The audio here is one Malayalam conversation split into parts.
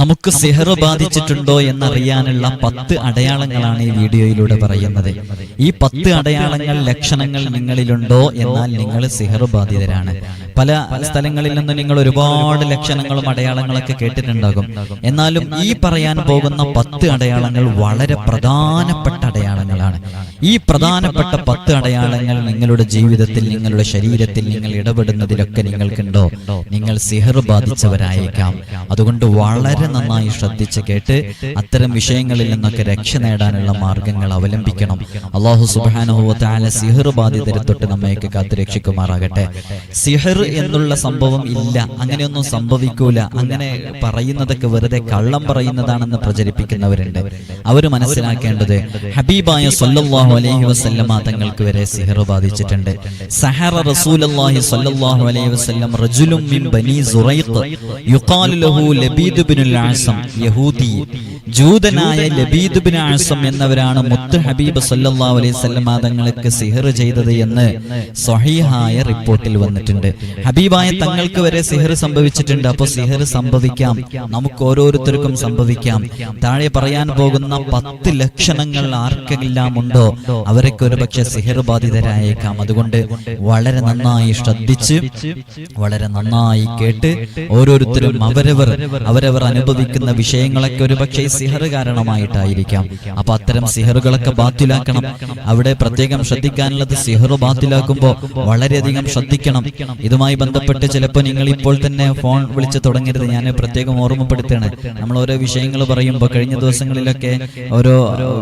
നമുക്ക് സിഹർ ബാധിച്ചിട്ടുണ്ടോ എന്നറിയാനുള്ള പത്ത് അടയാളങ്ങളാണ് ഈ വീഡിയോയിലൂടെ പറയുന്നത്. ഈ പത്ത് അടയാളങ്ങൾ ലക്ഷണങ്ങൾ നിങ്ങളിലുണ്ടോ എന്നാൽ നിങ്ങൾ സിഹർ ബാധിതരാണ്. പല സ്ഥലങ്ങളിൽ നിന്ന് നിങ്ങൾ ഒരുപാട് ലക്ഷണങ്ങളും അടയാളങ്ങളൊക്കെ കേട്ടിട്ടുണ്ടാകും. എന്നാലും ഈ പറയാൻ പോകുന്ന പത്ത് അടയാളങ്ങൾ വളരെ പ്രധാനപ്പെട്ട അടയാളങ്ങളാണ്. ഈ പ്രധാനപ്പെട്ട പത്ത് അടയാളങ്ങൾ നിങ്ങളുടെ ജീവിതത്തിൽ നിങ്ങളുടെ ശരീരത്തിൽ നിങ്ങൾ ഇടപെടുന്നതിലൊക്കെ നിങ്ങൾക്കുണ്ടോ? നിങ്ങൾ സിഹർ ബാധിച്ചവരായേക്കാം. അതുകൊണ്ട് വളരെ നന്നായി ശ്രദ്ധിച്ച് കേട്ട് അത്തരം വിഷയങ്ങളിൽ നിന്നൊക്കെ രക്ഷ നേടാനുള്ള മാർഗങ്ങൾ അവലംബിക്കണം. അള്ളാഹു സുബാനുഭവത്തായ സിഹർ ബാധിതരെ തൊട്ട് നമ്മയൊക്കെ കാത്തുരക്ഷിക്കുമാറാകട്ടെ. സിഹർ എന്നുള്ള സംഭവം ഇല്ല. അങ്ങനെയൊന്നും സംഭവിക്കൂല. അങ്ങനെ പറയുന്നതൊക്കെ വെറുതെ കള്ളം പറയുന്നതാണെന്ന് പ്രചരിപ്പിക്കുന്നവരുണ്ട്. അവർ മനസ്സിലാക്കേണ്ടത് ഹബീബായ സൊല്ലാഹു അലൈഹി വസല്ലമ തങ്ങൾക്ക് വരെ സിഹർ ബാധിച്ചിട്ടുണ്ട്. സഹറ റസൂലുള്ളാഹി സൊല്ലാഹു അലൈഹി വസല്ലം റജുലും യഹൂദി ജൂതനായ ലബീദ് ബിൻ ആസം എന്നവരാണ് മുത്ത് ഹബീബ് സല്ലല്ലാഹു അലൈഹി വസല്ലമ തങ്ങൾക്ക് സിഹർ ചെയ്തത് എന്ന് സ്വഹീഹായ റിപ്പോർട്ടിൽ വന്നിട്ടുണ്ട്. ഹബീബായ തങ്ങൾക്ക് വരെ സിഹർ സംഭവിച്ചിട്ടുണ്ട്. അപ്പോൾ സിഹർ സംഭവിക്കാം. നമുക്ക് ഓരോരുത്തർക്കും സംഭവിക്കാം. താഴെ പറയാൻ പോകുന്ന പത്ത് ലക്ഷണങ്ങൾ ആർക്കെല്ലാം ഉണ്ടോ? അവരൊക്കെ ഒരു പക്ഷെ സിഹർ ബാധിതരായേക്കാം. അതുകൊണ്ട് വളരെ നന്നായി ശ്രദ്ധിച്ച് വളരെ നന്നായി കേട്ട് ഓരോരുത്തരും അവരവർ അവരവർ അനുഭവിക്കുന്ന വിഷയങ്ങളൊക്കെ ഒരു പക്ഷേ സിഹർ കാരണമായിട്ടായിരിക്കാം. അപ്പൊ അത്തരം സിഹറുകളൊക്കെ ബാത്തിലാക്കണം. അവിടെ പ്രത്യേകം ശ്രദ്ധിക്കാനുള്ളത് സിഹർ ബാത്തിലാക്കുമ്പോൾ വളരെയധികം ശ്രദ്ധിക്കണം. ഇതുമായി ബന്ധപ്പെട്ട് ചിലപ്പോൾ നിങ്ങൾ ഇപ്പോൾ തന്നെ ഫോൺ വിളിച്ച് തുടങ്ങരുത്. ഞാൻ പ്രത്യേകം ഓർമ്മപ്പെടുത്തുകയാണ്. നമ്മൾ ഓരോ വിഷയങ്ങൾ പറയുമ്പോൾ കഴിഞ്ഞ ദിവസങ്ങളിലൊക്കെ ഓരോ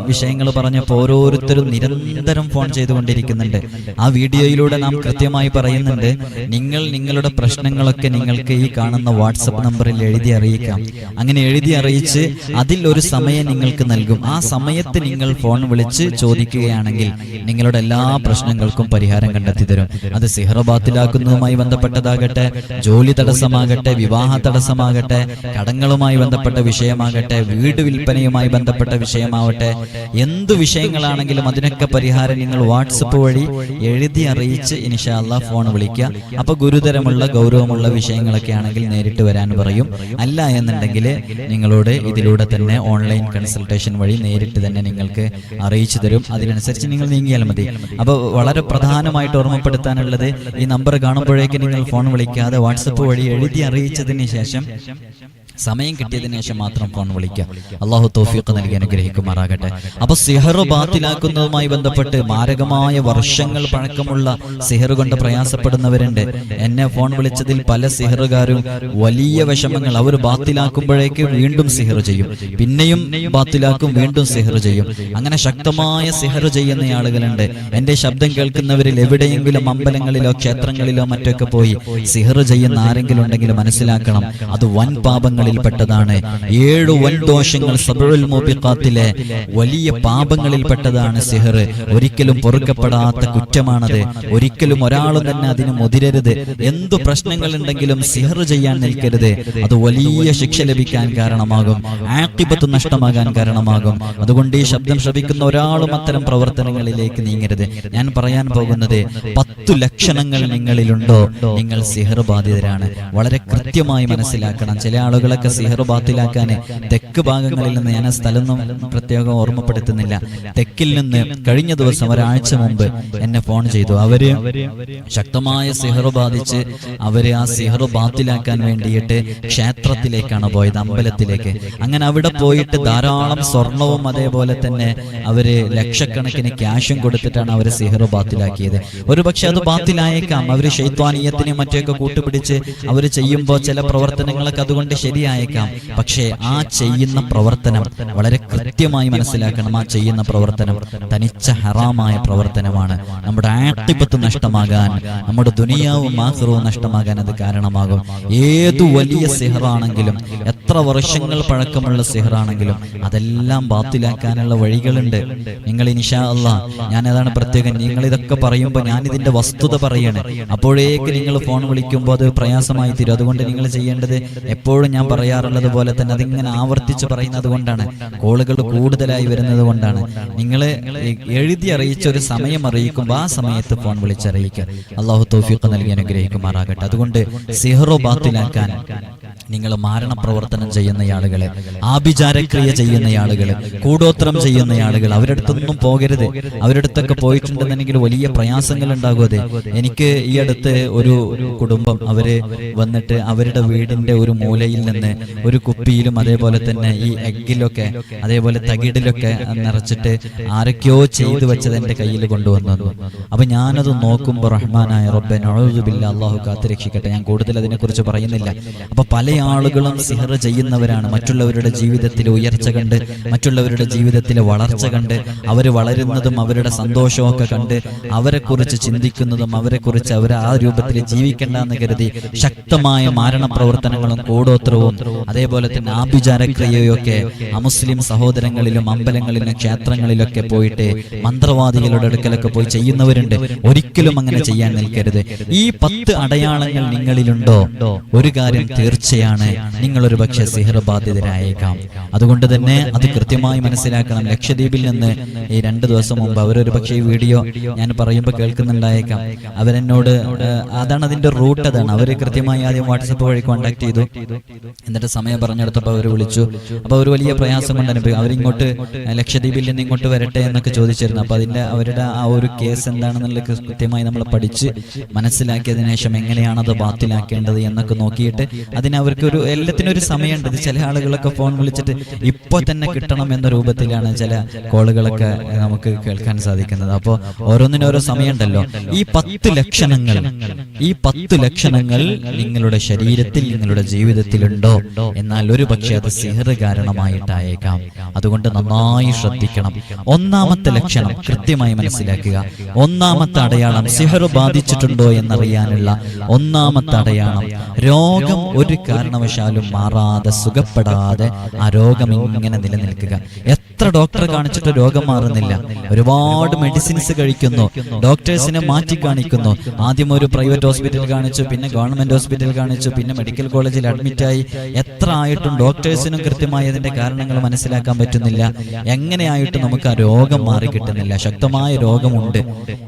വിഷയങ്ങൾ പറഞ്ഞപ്പോൾ ഓരോരുത്തരും നിരന്തരം ഫോൺ ചെയ്തുകൊണ്ടിരിക്കുന്നുണ്ട്. ആ വീഡിയോയിലൂടെ നാം കൃത്യമായി പറയുന്നുണ്ട് നിങ്ങൾ നിങ്ങളുടെ പ്രശ്നങ്ങളൊക്കെ നിങ്ങൾക്ക് ഈ കാണുന്ന വാട്സപ്പ് നമ്പറിൽ എഴുതി അറിയിക്കാം. അങ്ങനെ എഴുതി അറിയിച്ച് അതിൽ ഒരു സമയം നിങ്ങൾക്ക് നൽകും. ആ സമയത്ത് നിങ്ങൾ ഫോൺ വിളിച്ച് ചോദിക്കുകയാണെങ്കിൽ നിങ്ങളുടെ എല്ലാ പ്രശ്നങ്ങൾക്കും പരിഹാരം കണ്ടെത്തി തരും. അത് സിഹറ ബാത്തിലാക്കുന്നതുമായി ബന്ധപ്പെട്ടതാകട്ടെ ജോലി തടസ്സമാകട്ടെ വിവാഹ തടസ്സമാകട്ടെ കടങ്ങളുമായി ബന്ധപ്പെട്ട വിഷയമാകട്ടെ വീട് വിൽപ്പനയുമായി ബന്ധപ്പെട്ട വിഷയമാവട്ടെ എന്തു വിഷയങ്ങളാണെങ്കിലും അതിനൊക്കെ പരിഹാരം നിങ്ങൾ വാട്സപ്പ് വഴി എഴുതി അറിയിച്ച് ഇനിഷാല്ല ഫോൺ വിളിക്കുക. അപ്പൊ ഗുരുതരമുള്ള ഗൗരവമുള്ള വിഷയങ്ങളൊക്കെ ആണെങ്കിൽ നേരിട്ട് വരാൻ പറയും. അല്ല എന്നുണ്ടെങ്കിൽ നിങ്ങളോട് ഇതിലൂടെ തന്നെ ഓൺലൈൻ കൺസൾട്ടേഷൻ വഴി നേരിട്ട് തന്നെ നിങ്ങൾക്ക് അറിയിച്ചു തരും. അതിനനുസരിച്ച് നിങ്ങൾ നീങ്ങിയാൽ മതി. അപ്പോൾ വളരെ പ്രധാനമായിട്ട് ഓർമ്മപ്പെടുത്താനുള്ളത് ഈ നമ്പർ കാണുമ്പോഴേക്ക് നിങ്ങൾ ഫോൺ വിളിക്കാതെ വാട്സപ്പ് വഴി എഴുതി അറിയിച്ചതിന് ശേഷം സമയം കിട്ടിയതിനു ശേഷം മാത്രം ഫോൺ വിളിക്കുക. അള്ളാഹു തോഫിക്ക് നൽകി അനുഗ്രഹിക്കുമാറാകട്ടെ. അപ്പൊ സിഹർ ബാത്തിലാക്കുന്നതുമായി ബന്ധപ്പെട്ട് മാരകമായ വർഷങ്ങൾ പഴക്കമുള്ള സിഹർ കൊണ്ട് പ്രയാസപ്പെടുന്നവരുണ്ട്. എന്നെ ഫോൺ വിളിച്ചതിൽ പല സിഹറുകാരും വലിയ വിഷമങ്ങൾ അവർ ബാത്തിലാക്കുമ്പോഴേക്ക് വീണ്ടും സിഹർ ചെയ്യും. പിന്നെയും ബാത്തിലാക്കും വീണ്ടും സിഹർ ചെയ്യും. അങ്ങനെ ശക്തമായ സിഹർ ചെയ്യുന്ന ആളുകളുണ്ട്. എന്റെ ശബ്ദം കേൾക്കുന്നവരിൽ എവിടെയെങ്കിലും അമ്പലങ്ങളിലോ ക്ഷേത്രങ്ങളിലോ മറ്റൊക്കെ പോയി സിഹർ ചെയ്യുന്ന ആരെങ്കിലും ഉണ്ടെങ്കിൽ മനസ്സിലാക്കണം. അത് വൻ പാപങ്ങളിൽപ്പെട്ടതാണ്. ഏഴ് വൻ ദോഷങ്ങൾ സബുൽ മോബിക്കാത്തിലെ വലിയ പാപങ്ങളിൽപ്പെട്ടതാണ് സിഹർ. ഒരിക്കലും പൊറുക്കപ്പെടാത്ത കുറ്റമാണത്. ഒരിക്കലും ഒരാളും തന്നെ അതിന് മുതിരരുത്. എന്തു പ്രശ്നങ്ങൾ ഉണ്ടെങ്കിലും സിഹർ ചെയ്യാൻ നിൽക്കരുത്. അത് വലിയ ശിക്ഷ ലഭിക്കാൻ കാരണമാകും. ആക്തിപത്ത് നഷ്ടമാകാൻ കാരണമാകും. അതുകൊണ്ട് ഈ ശബ്ദം ശ്രവിക്കുന്ന ഒരാളും അത്തരം പ്രവർത്തനങ്ങളിലേക്ക് നീങ്ങരുത്. ഞാൻ പറയാൻ പോകുന്നത് പത്തു ലക്ഷണങ്ങൾ നിങ്ങളിലുണ്ടോ? നിങ്ങൾ സിഹർ ബാധിതരാണ്. വളരെ കൃത്യമായി മനസ്സിലാക്കണം. ചില ആളുകളൊക്കെ സിഹറു ബാത്തിലാക്കാൻ തെക്ക് ഭാഗങ്ങളിൽ നിന്ന് ഞാൻ ആ സ്ഥലമൊന്നും പ്രത്യേകം ഓർമ്മപ്പെടുത്തുന്നില്ല. തെക്കിൽ നിന്ന് കഴിഞ്ഞ ദിവസം ഒരാഴ്ച മുമ്പ് എന്നെ ഫോൺ ചെയ്തു. അവർ ശക്തമായ സിഹറു ബാധിച്ച് അവർ ആ സിഹറു ബാത്തിലാക്കാൻ വേണ്ടിയിട്ട് ക്ഷേത്രത്തിലേക്കാണ് പോയത് അമ്പലത്തിലേക്ക്. അങ്ങനെ അവിടെ പോയിട്ട് ധാരാളം സ്വർണവും അതേപോലെ തന്നെ അവർ ലക്ഷക്കണക്കിന് ക്യാഷും കൊടുത്തിട്ടാണ് അവർ സിഹറു ബാത്തിലാക്കിയത്. ഒരുപക്ഷെ അത് ബാത്തിലായേക്കാം. അവർ ശൈത്വാനീയത്തിനെയും മറ്റൊക്കെ കൂട്ടുപിടിച്ച് അവർ ചെയ്യുമ്പോൾ ചില പ്രവർത്തനങ്ങളൊക്കെ അതുകൊണ്ട് ശരിയായേക്കാം. പക്ഷേ ആ ചെയ്യുന്ന പ്രവർത്തനം വളരെ കൃത്യമായി മനസ്സിലാക്കണം. ആ ചെയ്യുന്ന പ്രവർത്തനം തനിച്ച ഹറാമായ പ്രവർത്തനമാണ്. നമ്മുടെ ആട്ടിപ്പത്ത് നഷ്ടമാകാൻ നമ്മുടെ ദുനിയാവും ആഹ്റവും നഷ്ടമാകാൻ അത് കാരണമാകും. ഏതു വലിയ സിഹറാണെങ്കിലും എത്ര വർഷങ്ങൾ പഴക്കമുള്ള സിഹറാണെങ്കിലും അതെല്ലാം ബാത്തിലാക്കാനുള്ള വഴികളുണ്ട്. നിങ്ങൾ ഇനിഷാ അല്ല ഞാൻ അതാണ് പ്രത്യേകം. നിങ്ങൾ ഇതൊക്കെ പറയുമ്പോൾ ഞാൻ ഇതിന്റെ വസ്തുത പറയണേ. അപ്പോഴേക്ക് നിങ്ങൾ ഫോൺ വിളിക്കുമ്പോൾ അത് പ്രയാസമായി തീരും. അതുകൊണ്ട് നിങ്ങൾ ചെയ്യേണ്ടത് എപ്പോഴും ഞാൻ പറയാറുള്ളത് പോലെ തന്നെ അതിങ്ങനെ ആവർത്തിച്ച് പറയുന്നത് കൊണ്ടാണ്. കോളുകൾ കൂടുതലായി വരുന്നത് കൊണ്ടാണ്. നിങ്ങൾ എഴുതി അറിയിച്ച ഒരു സമയം അറിയിക്കുമ്പോൾ ആ സമയത്ത് ഫോൺ വിളിച്ചറിയിക്കുക. അള്ളാഹു തോഫിക്ക് നൽകി അനുഗ്രഹിക്കുമാറാകട്ടെ. അതുകൊണ്ട് സിഹറോ ബാത്തിലാക്കാൻ നിങ്ങൾ മാരണ പ്രവർത്തനം ചെയ്യുന്ന ആളുകളെ ആഭിചാരക്രിയ ചെയ്യുന്ന ആളുകൾ കൂടോത്രം ചെയ്യുന്ന ആളുകൾ അവരുടെ അടുത്തൊന്നും പോകരുത്. അവരുടെ അടുത്തൊക്കെ പോയിട്ടുണ്ടെന്നുണ്ടെങ്കിൽ വലിയ പ്രയാസങ്ങൾ ഉണ്ടാകും അതെ. എനിക്ക് ഈ അടുത്ത് ഒരു കുടുംബം അവർ വന്നിട്ട് അവരുടെ വീടിന്റെ ഒരു മൂലയിൽ നിന്ന് ഒരു കുപ്പിയിലും അതേപോലെ തന്നെ ഈ എഗ്ഗിലൊക്കെ അതേപോലെ തകിടിലൊക്കെ നിറച്ചിട്ട് ആരൊക്കെയോ ചെയ്തു വെച്ചത് എന്റെ കയ്യിൽ കൊണ്ടുവന്നു. അപ്പൊ ഞാനത് നോക്കുമ്പോൾ റഹ്മാനായ റബ്ബെ നഴുതുബില്ല അള്ളാഹു കാത്തുരക്ഷിക്കട്ടെ. ഞാൻ കൂടുതൽ അതിനെക്കുറിച്ച് പറയുന്നില്ല. അപ്പൊ പല ആളുകളും സിഹർ ചെയ്യുന്നവരാണ്. മറ്റുള്ളവരുടെ ജീവിതത്തിൽ ഉയർച്ച കണ്ട് മറ്റുള്ളവരുടെ ജീവിതത്തിലെ വളർച്ച കണ്ട് അവർ വളരുന്നതും അവരുടെ സന്തോഷവും ഒക്കെ കണ്ട് അവരെ കുറിച്ച് ചിന്തിക്കുന്നതും അവരെക്കുറിച്ച് അവർ ആ രൂപത്തിൽ ജീവിക്കണ്ടെന്ന് കരുതി ശക്തമായ മാരണ പ്രവർത്തനങ്ങളും കൂടോത്രവും അതേപോലെ തന്നെ ആഭിചാരക്രിയയൊക്കെ അമുസ്ലിം സഹോദരങ്ങളിലും അമ്പലങ്ങളിലും ക്ഷേത്രങ്ങളിലൊക്കെ പോയിട്ട് മന്ത്രവാദികളുടെ അടുക്കലൊക്കെ പോയി ചെയ്യുന്നവരുണ്ട്. ഒരിക്കലും അങ്ങനെ ചെയ്യാൻ നിൽക്കരുത്. ഈ പത്ത് അടയാളങ്ങൾ നിങ്ങളിലുണ്ടോ? ഒരു കാര്യം തീർച്ചയാണ്. നിങ്ങൾ ഒരു പക്ഷേ സിഹർ ബാധിതരായേക്കാം. അതുകൊണ്ട് തന്നെ അത് കൃത്യമായി മനസ്സിലാക്കണം. ലക്ഷദ്വീപിൽ നിന്ന് ഈ രണ്ട് ദിവസം മുമ്പ് അവരൊരു പക്ഷേ ഈ വീഡിയോ ഞാൻ പറയുമ്പോൾ കേൾക്കുന്നുണ്ടായേക്കാം. അവരെന്നോട് അതാണ് അതിന്റെ റൂട്ട് അതാണ്. അവർ കൃത്യമായി ആദ്യം വാട്സപ്പ് വഴി കോൺടാക്ട് ചെയ്തു. എന്നിട്ട് സമയം പറഞ്ഞെടുത്തപ്പോൾ അവർ വിളിച്ചു. അപ്പോൾ ഒരു വലിയ പ്രയാസം കൊണ്ട് അനുഭവിക്കും അവരിങ്ങോട്ട് ലക്ഷദ്വീപിൽ നിന്ന് ഇങ്ങോട്ട് വരട്ടെ എന്നൊക്കെ ചോദിച്ചിരുന്നു. അപ്പോൾ അതിന്റെ അവരുടെ ആ ഒരു കേസ് എന്താണെന്നുള്ള കൃത്യമായി നമ്മൾ പഠിച്ച് മനസ്സിലാക്കിയതിനു ശേഷം എങ്ങനെയാണ് അത് ബാത്തിലാക്കേണ്ടത് എന്നൊക്കെ നോക്കിയിട്ട് അതിന് അവർക്ക് ഒരു എല്ലാത്തിനും ഒരു സമയമുണ്ട്. ചില ആളുകളൊക്കെ ഫോൺ വിളിച്ചിട്ട് ഇപ്പോൾ തന്നെ കിട്ടണം എന്ന രൂപത്തിലാണ് ചില കോളുകളൊക്കെ നമുക്ക് കേൾക്കാൻ സാധിക്കുന്നത്. അപ്പോൾ ഓരോന്നിനും ഓരോ സമയമുണ്ടല്ലോ. ഈ പത്ത് ലക്ഷണങ്ങൾ ഈ പത്ത് ലക്ഷണങ്ങൾ നിങ്ങളുടെ ശരീരത്തിൽ നിങ്ങളുടെ ജീവിതത്തിലുണ്ടോ? എന്നാൽ ഒരു പക്ഷേ അത് സിഹർ കാരണമായിട്ടായേക്കാം. അതുകൊണ്ട് നന്നായി ശ്രദ്ധിക്കണം. ഒന്നാമത്തെ ലക്ഷണം കൃത്യമായി മനസ്സിലാക്കുക. ഒന്നാമത്തെ അടയാളം സിഹർ ബാധിച്ചിട്ടുണ്ടോ എന്നറിയാനുള്ള ഒന്നാമത്തെ അടയാളം രോഗം ഒരു കാരണവശാലും മാറാതെ സുഖപ്പെടാതെ ആ രോഗം ഇങ്ങനെ നിലനിൽക്കുക. എത്ര ഡോക്ടർ കാണിച്ചിട്ട് രോഗം മാറുന്നില്ല. ഒരുപാട് മെഡിസിൻസ് കഴിക്കുന്നു. ഡോക്ടേഴ്സിനെ മാറ്റി കാണിക്കുന്നു. ആദ്യം ഒരു പ്രൈവറ്റ് ഹോസ്പിറ്റൽ കാണിച്ചു പിന്നെ ഗവൺമെന്റ് ഹോസ്പിറ്റൽ കാണിച്ചു പിന്നെ മെഡിക്കൽ കോളേജിൽ അഡ്മിറ്റായി എത്ര ആയിട്ടും ഡോക്ടേഴ്സിനും കൃത്യമായി അതിന്റെ കാരണങ്ങൾ മനസ്സിലാക്കാൻ പറ്റുന്നില്ല. എങ്ങനെയായിട്ട് നമുക്ക് ആ രോഗം മാറി കിട്ടുന്നില്ല. ശക്തമായ രോഗമുണ്ട്.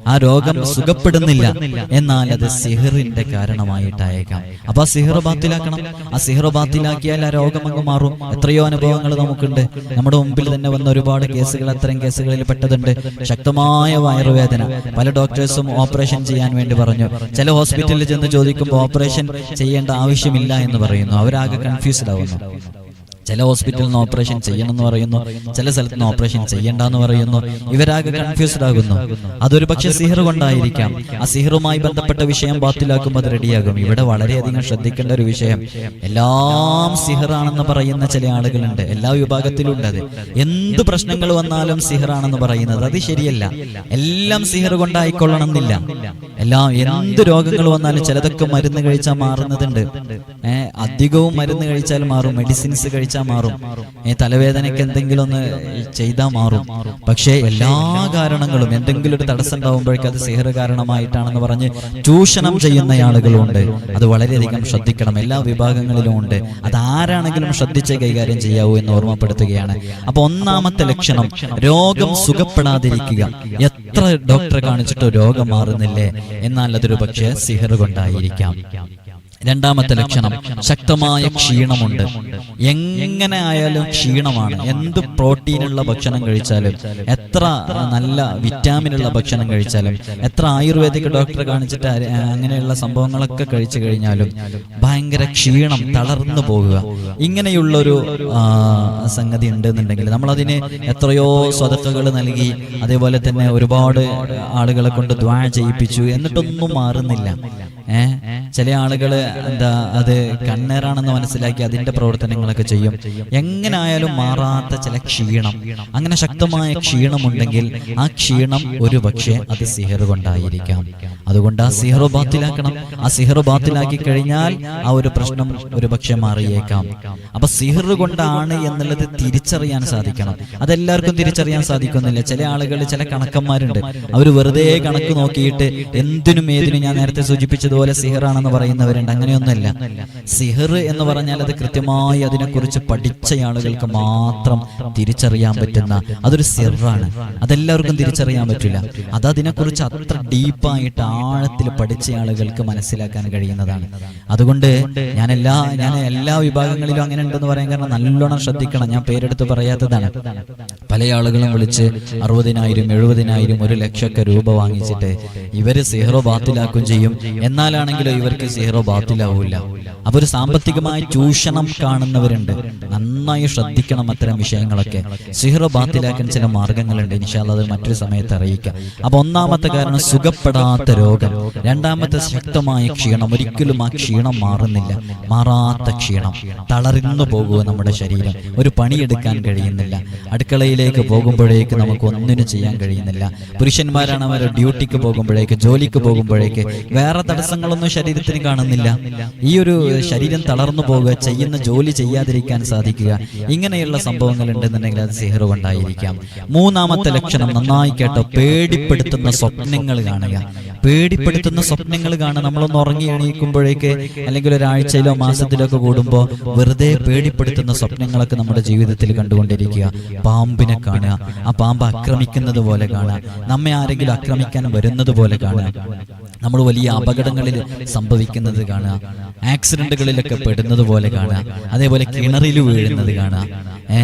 ആ രോഗം സുഖപ്പെടുന്നില്ല. എന്നാൽ അത് സിഹറിന്റെ കാരണമായിട്ടായേക്കാം. അപ്പൊ ആ സിഹർ ബാത്തിലാക്കണം. ആ സിഹർ ബാത്തിലാക്കിയാൽ ആ രോഗം അങ്ങ് മാറും. എത്രയോ അനുഭവങ്ങൾ നമുക്കുണ്ട്. നമ്മുടെ മുമ്പിൽ തന്നെ വന്ന ഒരുപാട് കേസുകൾ അത്തരം കേസുകളിൽ പെട്ടതുണ്ട്. ശക്തമായ വയറുവേദന. പല ഡോക്ടേഴ്സും ഓപ്പറേഷൻ ചെയ്യാൻ വേണ്ടി പറഞ്ഞു. ചില ഹോസ്പിറ്റലിൽ ചെന്ന് ചോദിക്കുമ്പോൾ ഓപ്പറേഷൻ ചെയ്യേണ്ട ആവശ്യമില്ല എന്ന് പറയുന്നു. അവരാകെ കൺഫ്യൂസ്ഡ് ആവുന്നു. ചില ഹോസ്പിറ്റലിൽ നിന്ന് ഓപ്പറേഷൻ ചെയ്യണമെന്ന് പറയുന്നു ചില സ്ഥലത്ത് നിന്ന് ഓപ്പറേഷൻ ചെയ്യണ്ടെന്ന് പറയുന്നു. ഇവരാകെ കൺഫ്യൂസ്ഡ് ആകുന്നു. അതൊരു പക്ഷെ സിഹർ കൊണ്ടായിരിക്കാം. ആ സിഹറുമായി ബന്ധപ്പെട്ട വിഷയം ബാത്തിലാക്കുമ്പോൾ അത് റെഡിയാകും. ഇവിടെ വളരെയധികം ശ്രദ്ധിക്കേണ്ട ഒരു വിഷയം. എല്ലാം സിഹറാണെന്ന് പറയുന്ന ചില ആളുകളുണ്ട്. എല്ലാ വിഭാഗത്തിലും ഉണ്ട് അത്. എന്ത് പ്രശ്നങ്ങൾ വന്നാലും സിഹറാണെന്ന് പറയുന്നത് അത് ശരിയല്ല. എല്ലാം സിഹർ കൊണ്ടായിക്കൊള്ളണം എന്നില്ല എല്ലാം എന്ത് രോഗങ്ങൾ വന്നാലും ചിലതൊക്കെ മരുന്ന് കഴിച്ചാൽ മാറുന്നതുണ്ട്. അധികവും മരുന്ന് കഴിച്ചാൽ മാറും. മെഡിസിൻസ് കഴിച്ചാൽ മാറും. ഈ തലവേദനയ്ക്ക് എന്തെങ്കിലും ഒന്ന് ചെയ്താൽ മാറും. പക്ഷേ എല്ലാ കാരണങ്ങളും എന്തെങ്കിലും ഒരു തടസ്സം ഉണ്ടാവുമ്പോഴേക്കും അത് സിഹർ കാരണമായിട്ടാണെന്ന് പറഞ്ഞ് ചൂഷണം ചെയ്യുന്ന ആളുകളുണ്ട്. അത് വളരെയധികം ശ്രദ്ധിക്കണം. എല്ലാ വിഭാഗങ്ങളിലും ഉണ്ട്. അത് ആരാണെങ്കിലും ശ്രദ്ധിച്ച് കൈകാര്യം ചെയ്യാവൂ എന്ന് ഓർമ്മപ്പെടുത്തുകയാണ്. അപ്പൊ ഒന്നാമത്തെ ലക്ഷണം രോഗം സുഖപ്പെടാതിരിക്കുക. എത്ര ഡോക്ടറെ കാണിച്ചിട്ടോ രോഗം മാറുന്നില്ലേ? എന്നാൽ അതൊരു പക്ഷേ സിഹർ കൊണ്ടായിരിക്കാം. രണ്ടാമത്തെ ലക്ഷണം ശക്തമായ ക്ഷീണമുണ്ട്. എങ്ങനെ ആയാലും ക്ഷീണമാണ്. എന്ത് പ്രോട്ടീനുള്ള ഭക്ഷണം കഴിച്ചാലും എത്ര നല്ല വിറ്റാമിനുള്ള ഭക്ഷണം കഴിച്ചാലും എത്ര ആയുർവേദിക് ഡോക്ടറെ കാണിച്ചിട്ട് അങ്ങനെയുള്ള സംഭവങ്ങളൊക്കെ കഴിച്ചു കഴിഞ്ഞാലും ഭയങ്കര ക്ഷീണം തളർന്നു പോകുക. ഇങ്ങനെയുള്ളൊരു ഒരു സംഗതി ഉണ്ടെന്നുണ്ടെങ്കിൽ നമ്മളതിന് എത്രയോ സ്വതക്കകൾ നൽകി അതേപോലെ തന്നെ ഒരുപാട് ആളുകളെ കൊണ്ട് ദ്വാ ചെയ്യിപ്പിച്ചു എന്നിട്ടൊന്നും മാറുന്നില്ല. ചില ആളുകൾ എന്താ അത് കണ്ണേറാണെന്ന് മനസ്സിലാക്കി അതിന്റെ പ്രവർത്തനങ്ങളൊക്കെ ചെയ്യും. എങ്ങനെ ആയാലും മാറാത്ത ചില ക്ഷീണം. അങ്ങനെ ശക്തമായ ക്ഷീണമുണ്ടെങ്കിൽ ആ ക്ഷീണം ഒരു പക്ഷേ അത് സിഹർ കൊണ്ടായിരിക്കാം. അതുകൊണ്ട് ആ സിഹർ ബാത്തിലാക്കണം. ആ സിഹർ ബാത്തിലാക്കി കഴിഞ്ഞാൽ ആ ഒരു പ്രശ്നം ഒരു പക്ഷെ മാറിയേക്കാം. അപ്പൊ സിഹർ കൊണ്ടാണ് എന്നുള്ളത് തിരിച്ചറിയാൻ സാധിക്കണം. അതെല്ലാവർക്കും തിരിച്ചറിയാൻ സാധിക്കുന്നില്ല. ചില ആളുകൾ ചില കണക്കന്മാരുണ്ട്. അവർ വെറുതെ കണക്ക് നോക്കിയിട്ട് എന്തിനും ഏതിനും ഞാൻ നേരത്തെ സൂചിപ്പിച്ചതുപോലെ അതുപോലെ സിഹറാണെന്ന് പറയുന്നവരുണ്ട്. അങ്ങനെയൊന്നുമല്ല. സിഹർ എന്ന് പറഞ്ഞാൽ അത് കൃത്യമായി അതിനെക്കുറിച്ച് പഠിച്ച ആളുകൾക്ക് മാത്രം തിരിച്ചറിയാൻ പറ്റുന്ന അതൊരു സിറാണ്. അതെല്ലാവർക്കും തിരിച്ചറിയാൻ പറ്റില്ല. അത് അതിനെക്കുറിച്ച് അത്ര ഡീപ്പായിട്ട് ആഴത്തിൽ പഠിച്ച ആളുകൾക്ക് മനസ്സിലാക്കാൻ കഴിയുന്നതാണ്. അതുകൊണ്ട് ഞാൻ എല്ലാ ഞാൻ എല്ലാ വിഭാഗങ്ങളിലും അങ്ങനെ ഉണ്ടെന്ന് പറയാൻ കാരണം നല്ലോണം ശ്രദ്ധിക്കണം. ഞാൻ പേരെടുത്ത് പറയാത്തതാണ്. പല ആളുകളും വിളിച്ച് അറുപതിനായിരം എഴുപതിനായിരം ഒരു ലക്ഷമൊക്കെ രൂപ വാങ്ങിച്ചിട്ട് ഇവർ സിഹറോ ബാത്തിലാക്കും ചെയ്യും. എന്നാലാണെങ്കിലോ ഇവർക്ക് സീറോ ബാത്തിലാവൂല. അപ്പൊ സാമ്പത്തികമായ ചൂഷണം കാണുന്നവരുണ്ട്. നന്നായി ശ്രദ്ധിക്കണം അത്തരം വിഷയങ്ങളൊക്കെ. സിഹറോ ബാത്തിലാക്കാൻ ചില മാർഗങ്ങളുണ്ട്. ഇൻഷാല്ല അത് മറ്റൊരു സമയത്ത് അറിയിക്കാം. അപ്പൊ ഒന്നാമത്തെ കാരണം സുഖപ്പെടാത്ത രോഗം. രണ്ടാമത്തെ ശക്തമായ ക്ഷീണം. ഒരിക്കലും ആ ക്ഷീണം മാറുന്നില്ല. മാറാത്ത ക്ഷീണം. തളർന്നു പോകുക നമ്മുടെ ശരീരം. ഒരു പണിയെടുക്കാൻ കഴിയുന്നില്ല. അടുക്കളയിലേക്ക് പോകുമ്പോഴേക്ക് നമുക്ക് ഒന്നിനും ചെയ്യാൻ കഴിയുന്നില്ല. പുരുഷന്മാരാണ് അവർ ഡ്യൂട്ടിക്ക് പോകുമ്പോഴേക്ക് ജോലിക്ക് പോകുമ്പോഴേക്ക് വേറെ തടസ്സങ്ങളൊന്നും ശരീരത്തിന് കാണുന്നില്ല. ഈ ഒരു ശരീരം തളർന്നു പോവുക ചെയ്യുന്ന ജോലി ചെയ്യാതിരിക്കാൻ സാധിക്കുക ഇങ്ങനെയുള്ള സംഭവങ്ങൾ ഉണ്ടെന്നുണ്ടെങ്കിൽ അത് സിഹർ കൊണ്ടായിരിക്കാം. മൂന്നാമത്തെ ലക്ഷണം നന്നായി കേട്ടോ പേടിപ്പെടുത്തുന്ന സ്വപ്നങ്ങൾ കാണുക. പേടിപ്പെടുത്തുന്ന സ്വപ്നങ്ങൾ കാണുക. നമ്മളൊന്ന് ഉറങ്ങി എണീക്കുമ്പോഴേക്ക് അല്ലെങ്കിൽ ഒരാഴ്ചയിലോ മാസത്തിലോ ഒക്കെ കൂടുമ്പോൾ വെറുതെ പേടിപ്പെടുത്തുന്ന സ്വപ്നങ്ങളൊക്കെ നമ്മുടെ ജീവിതത്തിൽ കണ്ടുകൊണ്ടിരിക്കുക. പാമ്പിനെ കാണുക. ആ പാമ്പ് ആക്രമിക്കുന്നത് പോലെ കാണുക. നമ്മെ ആരെങ്കിലും ആക്രമിക്കാൻ വരുന്നത് പോലെ കാണുക. നമ്മൾ വലിയ അപകടങ്ങളിൽ സംഭവിക്കുന്നത് കാണുക. ആക്സിഡന്റുകളിലൊക്കെ പെടുന്നത് പോലെ കാണുക. അതേപോലെ കിണറിൽ വീഴുന്നത് കാണുക.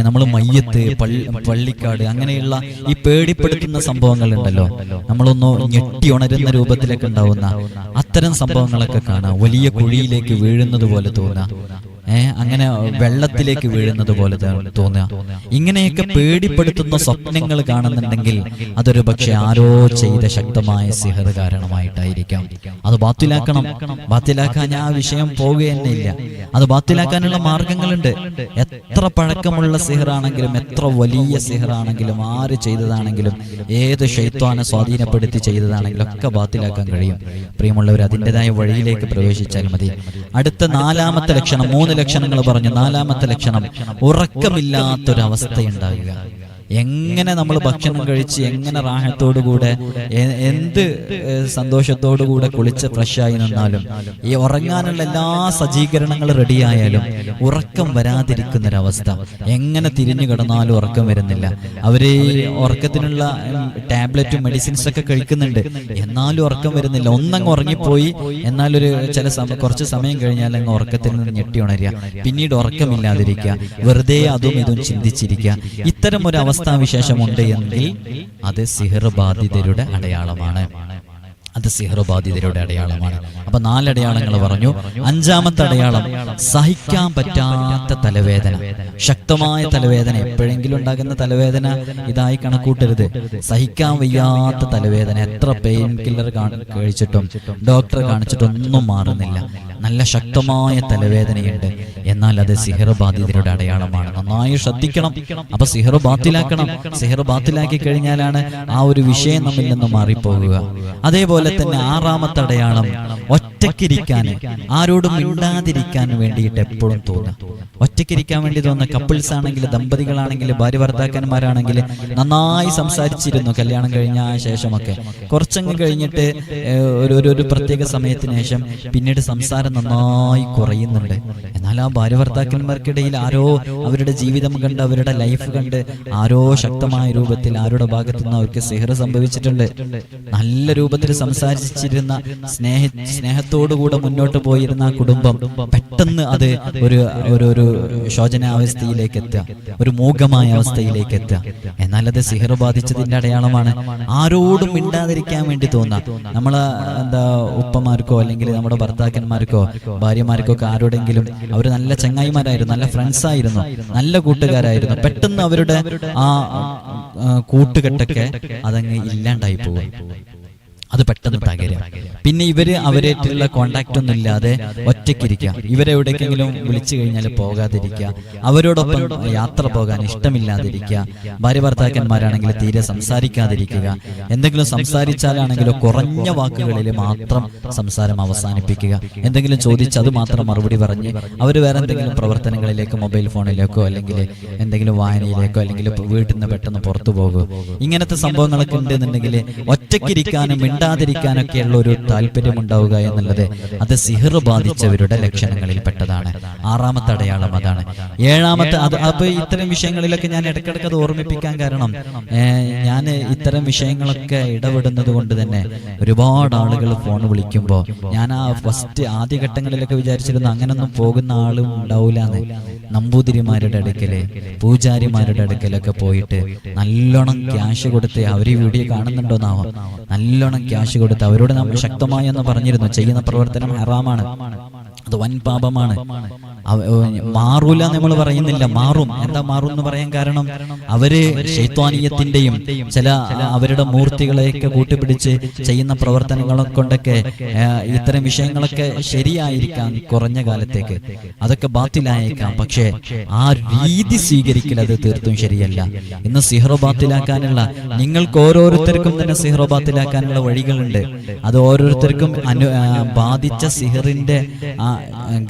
നമ്മൾ മയ്യത്ത് പള്ളി പള്ളിക്കാട് അങ്ങനെയുള്ള ഈ പേടിപ്പെടുത്തുന്ന സംഭവങ്ങൾ ഉണ്ടല്ലോ നമ്മളൊന്ന് ഞെട്ടി ഉണരുന്ന രൂപത്തിലൊക്കെ ഉണ്ടാവുന്ന അത്തരം സംഭവങ്ങളൊക്കെ കാണാം വലിയ കുഴിയിലേക്ക് വീഴുന്നത് പോലെ തോന്നുക. ഏഹ് അങ്ങനെ വെള്ളത്തിലേക്ക് വീഴുന്നത് പോലെ തോന്നുക. ഇങ്ങനെയൊക്കെ പേടിപ്പെടുത്തുന്ന സ്വപ്നങ്ങൾ കാണുന്നുണ്ടെങ്കിൽ അതൊരു പക്ഷെ ആരോ ചെയ്ത ശക്തമായ സിഹർ കാരണമായിട്ടായിരിക്കാം. അത് ബാത്തിലാക്കണം. ബാത്തിലാക്കാൻ ആ വിഷയം പോവുക തന്നെ ഇല്ല അത് ബാത്തിലാക്കാനുള്ള മാർഗങ്ങളുണ്ട്. എത്ര പഴക്കമുള്ള സിഹറാണെങ്കിലും എത്ര വലിയ സിഹറാണെങ്കിലും ആര് ചെയ്തതാണെങ്കിലും ഏത് ഷെയ്ത്വാനെ സ്വാധീനപ്പെടുത്തി ചെയ്തതാണെങ്കിലും ഒക്കെ ബാത്തിലാക്കാൻ കഴിയും. പ്രിയമുള്ളവർ അതിന്റെതായ വഴിയിലേക്ക് പ്രവേശിച്ചാൽ മതി. അടുത്ത നാലാമത്തെ ലക്ഷണം മൂന്ന് ലക്ഷണങ്ങൾ പറഞ്ഞു. നാലാമത്തെ ലക്ഷണം ഉറക്കമില്ലാത്തൊരവസ്ഥയുണ്ടാകുക എങ്ങനെ നമ്മൾ ഭക്ഷണം കഴിച്ച് എങ്ങനെ റാഹത്തോടുകൂടെ കൂടെ എന്ത് സന്തോഷത്തോടുകൂടെ കുളിച്ച് ഫ്രഷായി നിന്നാലും ഈ ഉറങ്ങാനുള്ള എല്ലാ സജ്ജീകരണങ്ങളും റെഡിയായാലും ഉറക്കം വരാതിരിക്കുന്നൊരവസ്ഥ. എങ്ങനെ തിരിഞ്ഞു കിടന്നാലും ഉറക്കം വരുന്നില്ല. അവർ ഉറക്കത്തിനുള്ള ടാബ്ലറ്റും മെഡിസിൻസ് ഒക്കെ കഴിക്കുന്നുണ്ട്. എന്നാലും ഉറക്കം വരുന്നില്ല. ഒന്നങ്ങ് ഉറങ്ങിപ്പോയി എന്നാലൊരു ചില സമയം കുറച്ച് സമയം കഴിഞ്ഞാൽ അങ്ങ് ഉറക്കത്തിൽ നിന്ന് ഞെട്ടി ഉണരുക. പിന്നീട് ഉറക്കമില്ലാതിരിക്കുക. വെറുതെ അതും ഇതും ചിന്തിച്ചിരിക്കുക. ഇത്തരം ഒരു അവസ്ഥാവിശേഷമുണ്ട് എങ്കിൽ അത് സിഹർ ബാധിതരുടെ അടയാളമാണ്. അത് സിഹർ ബാധിതരുടെ അടയാളമാണ്. അപ്പൊ നാലടയാളങ്ങൾ പറഞ്ഞു. അഞ്ചാമത്തെ അടയാളം സഹിക്കാൻ പറ്റാത്ത തലവേദന. ശക്തമായ തലവേദന. എപ്പോഴെങ്കിലും ഉണ്ടാകുന്ന തലവേദന. ഇതായി കണക്കൂട്ടരുത്. സഹിക്കാൻ വയ്യാത്ത തലവേദന. എത്ര പെയിൻ കില്ലർ കഴിച്ചിട്ടും ഡോക്ടറെ കാണിച്ചിട്ടും ഒന്നും മാറുന്നില്ല. നല്ല ശക്തമായ തലവേദനയുണ്ട്. എന്നാൽ അത് സിഹർ ബാധിതരുടെ അടയാളമാണ്. നന്നായി ശ്രദ്ധിക്കണം. അപ്പൊ സിഹർ ബാത്തിലാക്കണം. സിഹർ ബാത്തിലാക്കി കഴിഞ്ഞാലാണ് ആ ഒരു വിഷയം നമ്മിൽ നിന്ന് മാറിപ്പോകുക അതേപോലെ തന്നെ ആറാമത്തെ അടയാളം ഒറ്റയ്ക്കിരിക്കാൻ ആരോടും മിണ്ടാതിരിക്കാൻ വേണ്ടിയിട്ട് എപ്പോഴും തോന്നുക ഒറ്റക്കിരിക്കാൻ വേണ്ടി തോന്നുന്ന കപ്പിൾസ് ആണെങ്കിൽ ദമ്പതികളാണെങ്കിൽ ഭാര്യ ഭർത്താക്കന്മാരാണെങ്കിൽ നന്നായി സംസാരിച്ചിരുന്നു കല്യാണം കഴിഞ്ഞ ശേഷമൊക്കെ. കുറച്ചങ്ങ് കഴിഞ്ഞിട്ട് ഒരു ഒരു ഒരു പ്രത്യേക സമയത്തിന് ശേഷം പിന്നീട് സംസാരം നന്നായി കുറയുന്നുണ്ട്. എന്നാൽ ആ ഭാര്യ ഭർത്താക്കന്മാർക്കിടയിൽ ആരോ അവരുടെ ജീവിതം കണ്ട് അവരുടെ ലൈഫ് കണ്ട് ആരോ ശക്തമായ രൂപത്തിൽ ആരുടെ ഭാഗത്തു നിന്ന് അവർക്ക് സിഹർ സംഭവിച്ചിട്ടുണ്ട്. നല്ല രൂപത്തിൽ സംസാരിച്ചിരുന്ന സ്നേഹ സ്നേഹ സ്നേഹത്തോടുകൂടെ മുന്നോട്ട് പോയിരുന്ന ആ കുടുംബം പെട്ടെന്ന് അത് ഒരു ഒരു ശോചനാവസ്ഥയിലേക്ക് എത്തുക ഒരു മൂകമായ അവസ്ഥയിലേക്ക് എത്തുക. എന്നാൽ അത് സിഹർ ബാധിച്ചതിന്റെ അടയാളമാണ്. ആരോടും മിണ്ടാതിരിക്കാൻ വേണ്ടി തോന്നുക. നമ്മളെ എന്താ ഉപ്പമാർക്കോ അല്ലെങ്കിൽ നമ്മുടെ ഭർത്താക്കന്മാർക്കോ ഭാര്യമാർക്കോ ഒക്കെ ആരോടെങ്കിലും അവർ നല്ല ചങ്ങായിമാരായിരുന്നു നല്ല ഫ്രണ്ട്സ് ആയിരുന്നു നല്ല കൂട്ടുകാരായിരുന്നു. പെട്ടെന്ന് അവരുടെ ആ, കൂട്ടുകെട്ടൊക്കെ അതങ്ങ് ഇല്ലാണ്ടായി പോകും. അത് പെട്ടെന്ന് തകരുക പിന്നെ ഇവർ അവരായിട്ടുള്ള കോണ്ടാക്ട് ഒന്നും ഇല്ലാതെ ഒറ്റയ്ക്കിരിക്കുക ഇവരെവിടേക്കെങ്കിലും വിളിച്ചു കഴിഞ്ഞാൽ പോകാതിരിക്കുക അവരോടൊപ്പം യാത്ര പോകാൻ ഇഷ്ടമില്ലാതിരിക്കുക ഭാര്യ ഭർത്താക്കന്മാരാണെങ്കിൽ തീരെ സംസാരിക്കാതിരിക്കുക. എന്തെങ്കിലും സംസാരിച്ചാലാണെങ്കിലോ കുറഞ്ഞ വാക്കുകളിൽ മാത്രം സംസാരം അവസാനിപ്പിക്കുക. എന്തെങ്കിലും ചോദിച്ച് അത് മാത്രം മറുപടി പറഞ്ഞ് അവർ വേറെ എന്തെങ്കിലും പ്രവർത്തനങ്ങളിലേക്ക് മൊബൈൽ ഫോണിലേക്കോ അല്ലെങ്കിൽ എന്തെങ്കിലും വായനയിലേക്കോ അല്ലെങ്കിൽ വീട്ടിൽ നിന്ന് പെട്ടെന്ന് പുറത്തു പോകുക ഇങ്ങനത്തെ സംഭവങ്ങളൊക്കെ ഉണ്ടെന്നുണ്ടെങ്കിൽ ഒറ്റയ്ക്കിരിക്കാനും മിണ്ടാതിരിക്കാനൊക്കെയുള്ള ഒരു താല്പര്യം ഉണ്ടാവുക എന്നുള്ളത് അത് സിഹിർ ബാധിച്ചവരുടെ ലക്ഷണങ്ങളിൽ പെട്ടതാണ് ആറാമത്തെ അടയാളം അതാണ്. ഏഴാമത്തെ അത് അപ്പൊ ഇത്തരം വിഷയങ്ങളിലൊക്കെ ഞാൻ ഇടയ്ക്കിടയ്ക്ക് അത് ഓർമ്മിപ്പിക്കാൻ കാരണം ഞാൻ ഇത്തരം വിഷയങ്ങളൊക്കെ ഇടപെടുന്നത് കൊണ്ട് തന്നെ ഒരുപാട് ആളുകൾ ഫോൺ വിളിക്കുമ്പോൾ ഞാൻ ആ ഫസ്റ്റ് ആദ്യഘട്ടങ്ങളിലൊക്കെ വിചാരിച്ചിരുന്നു അങ്ങനൊന്നും പോകുന്ന ആളും ഉണ്ടാവില്ലാന്ന് നമ്പൂതിരിമാരുടെ അടുക്കൽ പൂജാരിമാരുടെ അടുക്കലൊക്കെ പോയിട്ട് നല്ലോണം ക്യാഷ് കൊടുത്ത് അവർ വീഡിയോ കാണുന്നുണ്ടോന്നാവാം? നല്ലോണം ക്യാഷ് കൊടുത്ത് അവരോട് നമ്മൾ ശക്തമായി എന്ന് പറഞ്ഞിരുന്നു ചെയ്യുന്ന പ്രവർത്തനം ഹറാമാണ്. അത് വൻ പാപമാണ്. മാറൂല നമ്മൾ പറയുന്നില്ല. മാറും. എന്താ മാറും എന്ന് പറയാൻ കാരണം? അവർ ശൈത്വാനീയത്തിന്റെയും ചില അവരുടെ മൂർത്തികളെയൊക്കെ കൂട്ടിപ്പിടിച്ച് ചെയ്യുന്ന പ്രവർത്തനങ്ങളെ കൊണ്ടൊക്കെ ഇത്തരം വിഷയങ്ങളൊക്കെ ശരിയായിരിക്കാം കുറഞ്ഞ കാലത്തേക്ക്. അതൊക്കെ ബാത്തിലായേക്കാം. പക്ഷേ ആ രീതി സ്വീകരിക്കൽ അത് തീർത്തും ശരിയല്ല. ഇന്ന് സിഹ്റോ ബാത്തിലാക്കാനുള്ള നിങ്ങൾക്ക് ഓരോരുത്തർക്കും തന്നെ സിഹ്റോ ബാത്തിലാക്കാനുള്ള വഴികളുണ്ട്. അത് ഓരോരുത്തർക്കും അനു ബാധിച്ച സിഹറിന്റെ ആ,